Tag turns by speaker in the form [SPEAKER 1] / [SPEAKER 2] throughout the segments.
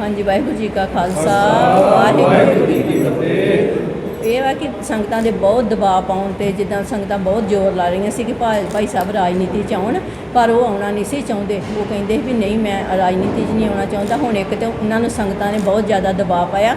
[SPEAKER 1] ਹਾਂਜੀ ਵਾਹਿਗੁਰੂ ਜੀ ਕਾ ਖਾਲਸਾ ਵਾਹਿਗੁਰੂ ਜੀ ਕੀ ਫਤਿਹ। ਇਹ ਵਾ ਕਿ ਸੰਗਤਾਂ ਦੇ ਬਹੁਤ ਦਬਾਅ ਪਾਉਣ ਤੇ ਜਿੱਦਾਂ ਸੰਗਤਾਂ ਬਹੁਤ ਜ਼ੋਰ ਲਾ ਰਹੀਆਂ ਸੀ ਕਿ ਭਾਈ ਸਾਹਿਬ ਰਾਜਨੀਤੀ ਚ ਆਉਣ ਪਰ ਉਹ ਆਉਣਾ ਨਹੀਂ ਸੀ ਚਾਹੁੰਦੇ। ਉਹ ਕਹਿੰਦੇ ਵੀ ਨਹੀਂ ਮੈਂ ਰਾਜਨੀਤੀ 'ਚ ਨਹੀਂ ਆਉਣਾ ਚਾਹੁੰਦਾ। ਹੁਣ ਇੱਕ ਤੇ ਉਹਨਾਂ ਨੂੰ ਸੰਗਤਾਂ ਨੇ ਬਹੁਤ ਜ਼ਿਆਦਾ ਦਬਾਅ ਪਾਇਆ।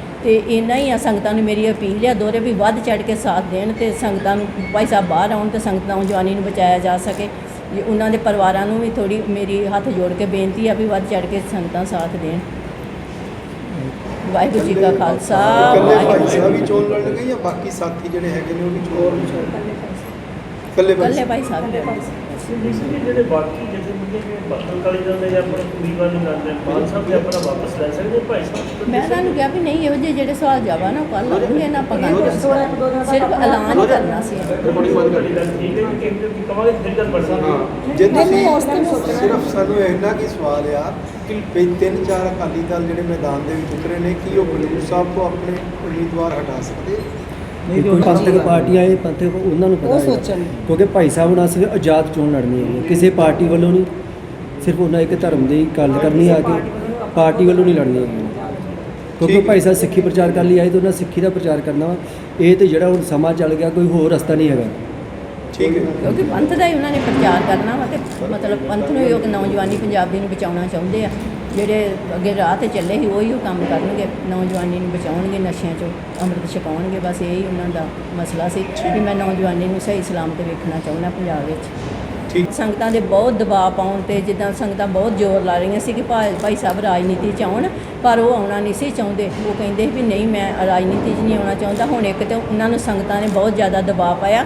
[SPEAKER 1] ਤੇ ਇੰਨਾ ਹੀ ਆ ਸੰਗਤਾਂ ਨੂੰ ਮੇਰੀ ਅਪੀਲ ਆ ਦੋਰੇ ਵੀ ਵੱਧ ਚੜ ਕੇ ਸਾਥ ਦੇਣ ਤੇ ਸੰਗਤਾਂ ਨੂੰ ਭਾਈ ਸਾਹਿਬ ਬਾਹਰ ਆਉਣ ਤੇ ਸੰਗਤਾਂ ਨੌਜਵਾਨੀ ਨੂੰ ਬਚਾਇਆ ਜਾ ਸਕੇ। ਜੇ ਉਹਨਾਂ ਦੇ ਪਰਿਵਾਰਾਂ ਨੂੰ ਵੀ ਥੋੜੀ ਮੇਰੀ ਹੱਥ ਜੋੜ ਕੇ ਬੇਨਤੀ ਆ ਵੀ ਵੱਧ ਚੜ ਕੇ ਸੰਗਤਾਂ ਸਾਥ ਦੇਣ। ਵਾਹਿਗੁਰੂ ਜੀ ਕਾ ਖਾਲਸਾ ਵਾਹਿਗੁਰੂ
[SPEAKER 2] ਸਾਹਿਬ ਹੀ ਚੋਣ ਲੜਨਗੇ ਜਾਂ ਬਾਕੀ ਸਾਥੀ ਜਿਹੜੇ ਹੈਗੇ ਨੇ ਉਹ ਵੀ ਚੋਣ ਭਾਈ
[SPEAKER 1] ਕੱਲੇ ਭਾਈ ਸਾਹਿਬ। ਦੇ
[SPEAKER 3] ਬੇਸਿਕਲੀ ਜਿਹੜੇ ਬਾਕੀ ਜਿਹੜੇ ਮੁੰਡੇ ਨੇ ਬਾਤਲ ਕਾਲੀ ਜਾਂਦੇ ਜਾਂ ਆਪਣਾ ਪੂਰੀ ਵਾਰ ਨਹੀਂ ਕਰਦੇ ਮਾਨ ਸਾਹਿਬ ਦੇ ਆਪਣਾ ਵਾਪਸ ਲੈ ਸਕਦੇ ਭਾਈ ਸਾਹਿਬ?
[SPEAKER 1] ਮੈਂ ਉਹਨਾਂ ਨੂੰ ਕਿਹਾ ਵੀ ਨਹੀਂ ਇਹੋ ਜਿਹੇ ਜਿਹੜੇ ਸਵਾਲ ਜਵਾ ਨਾ ਕੱਲ ਲਾਉਂਗੇ ਨਾ ਕਰਾਂਗੇ। ਸਿਰਫ ਐਲਾਨ ਹੀ ਕਰਨਾ ਸੀ।
[SPEAKER 3] ਤੁਹਾਡੀ ਗੱਲ ਠੀਕ ਹੈ ਕਿ ਕਿ ਕਵਾਂਗੇ ਫਿਰ ਗੱਲ ਬਣ ਸਕਦੀ
[SPEAKER 2] ਜੇ ਤੁਸੀਂ ਸਿਰਫ ਸਾਨੂੰ ਇੰਨਾ ਕੀ ਸਵਾਲ ਆ ਕਿ ਤਿੰਨ ਚਾਰ ਅਕਾਲੀ ਦਲ ਜਿਹੜੇ ਮੈਦਾਨ ਦੇ ਵਿੱਚ ਉਤਰੇ ਨੇ ਕੀ ਉਹ ਖਡੂਰ ਸਾਹਿਬ ਤੋਂ ਆਪਣੇ ਉਮੀਦਵਾਰ ਹਟਾ ਸਕਦੇ?
[SPEAKER 4] ਨਹੀਂ ਕੋਈ ਪੰਥਕ ਪਾਰਟੀਆਂ ਇਹ ਪੰਥਕ ਉਹਨਾਂ ਨੂੰ ਪਤਾ ਹੈ। ਕਿਉਂਕਿ ਭਾਈ ਸਾਹਿਬ ਨਾਲ ਸਿਰਫ ਆਜ਼ਾਦ ਚੋਣ ਲੜਨੀ ਹੈ ਕਿਸੇ ਪਾਰਟੀ ਵੱਲੋਂ ਨਹੀਂ ਸਿਰਫ ਉਹਨਾਂ ਇੱਕ ਧਰਮ ਦੀ ਗੱਲ ਕਰਨੀ ਆ ਕੇ ਪਾਰਟੀ ਵੱਲੋਂ ਨਹੀਂ। ਲੜਨੀ ਹੈ ਕਿਉਂਕਿ। ਭਾਈ ਸਾਹਿਬ ਸਿੱਖੀ ਪ੍ਰਚਾਰ ਕਰਨ ਲਈ ਆਏ ਤੇ ਉਹਨਾਂ ਸਿੱਖੀ ਦਾ ਪ੍ਰਚਾਰ ਕਰਨਾ ਵਾ। ਇਹ ਤੇ ਜਿਹੜਾ ਹੁਣ ਸਮਾਂ ਚੱਲ ਗਿਆ ਕੋਈ ਹੋਰ ਰਸਤਾ ਨਹੀਂ ਹੈਗਾ।
[SPEAKER 2] ਠੀਕ ਹੈ।
[SPEAKER 1] ਕਿਉਂਕਿ ਪੰਥ ਦਾ ਹੀ ਉਹਨਾਂ ਨੇ ਪ੍ਰਚਾਰ ਕਰਨਾ ਵਾ ਤੇ ਮਤਲਬ ਪੰਥ ਨੂੰ ਉਹ ਨੌਜਵਾਨੀ ਪੰਜਾਬੀ ਨੂੰ ਬਚਾਉਣਾ ਚਾਹੁੰਦੇ ਆ। ਜਿਹੜੇ ਅੱਗੇ ਰਾਹ ਤੇ ਚੱਲੇ ਸੀ ਉਹੀ ਉਹ ਕੰਮ ਕਰਨਗੇ ਨੌਜਵਾਨੀ ਨੂੰ ਬਚਾਉਣਗੇ ਨਸ਼ਿਆਂ ਚੋਂ ਅੰਮ੍ਰਿਤ ਛਕਾਉਣਗੇ ਬਸ ਇਹੀ ਉਹਨਾਂ ਦਾ ਮਸਲਾ ਸੀ ਵੀ ਮੈਂ ਨੌਜਵਾਨੀ ਨੂੰ ਸਹੀ ਸਲਾਮਤ ਵੇਖਣਾ ਚਾਹੁੰਦਾ ਪੰਜਾਬ ਵਿੱਚ।
[SPEAKER 2] ਠੀਕ।
[SPEAKER 1] ਸੰਗਤਾਂ ਦੇ ਬਹੁਤ ਦਬਾਅ ਪਾਉਣ ਤੇ ਜਿੱਦਾਂ ਸੰਗਤਾਂ ਬਹੁਤ ਜ਼ੋਰ ਲਾ ਰਹੀਆਂ ਸੀ ਕਿ ਭਾਈ ਭਾਈ ਸਾਹਿਬ ਰਾਜਨੀਤੀ 'ਚ ਆਉਣ ਪਰ ਉਹ ਆਉਣਾ ਨਹੀਂ ਸੀ ਚਾਹੁੰਦੇ। ਉਹ ਕਹਿੰਦੇ ਵੀ ਨਹੀਂ ਮੈਂ ਰਾਜਨੀਤੀ 'ਚ ਨਹੀਂ ਆਉਣਾ ਚਾਹੁੰਦਾ। ਹੁਣ ਇੱਕ ਤੇ ਉਹਨਾਂ ਨੂੰ ਸੰਗਤਾਂ ਨੇ ਬਹੁਤ ਜ਼ਿਆਦਾ ਦਬਾਅ ਪਾਇਆ।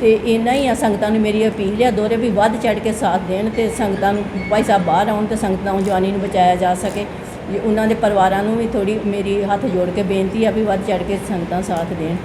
[SPEAKER 1] ਤੇ ਇੰਨਾ ਹੀ ਆ ਸੰਗਤਾਂ ਨੂੰ ਮੇਰੀ ਅਪੀਲ ਆ ਦੋਰੇ ਵੀ ਵੱਧ ਚੜ ਕੇ ਸਾਥ ਦੇਣ ਤੇ ਸੰਗਤਾਂ ਨੂੰ ਭਾਈ ਸਾਹਿਬ ਬਾਹਰ ਆਉਣ ਤੇ ਸੰਗਤਾਂ ਨੂੰ, ਜਵਾਨੀ ਨੂੰ ਬਚਾਇਆ ਜਾ ਸਕੇ। ਜੇ ਉਹਨਾਂ ਦੇ ਪਰਿਵਾਰਾਂ ਨੂੰ ਵੀ ਥੋੜੀ ਮੇਰੀ ਹੱਥ ਜੋੜ ਕੇ ਬੇਨਤੀ ਆ ਵੀ ਵੱਧ ਚੜ ਕੇ ਸੰਗਤਾਂ ਸਾਥ ਦੇਣ।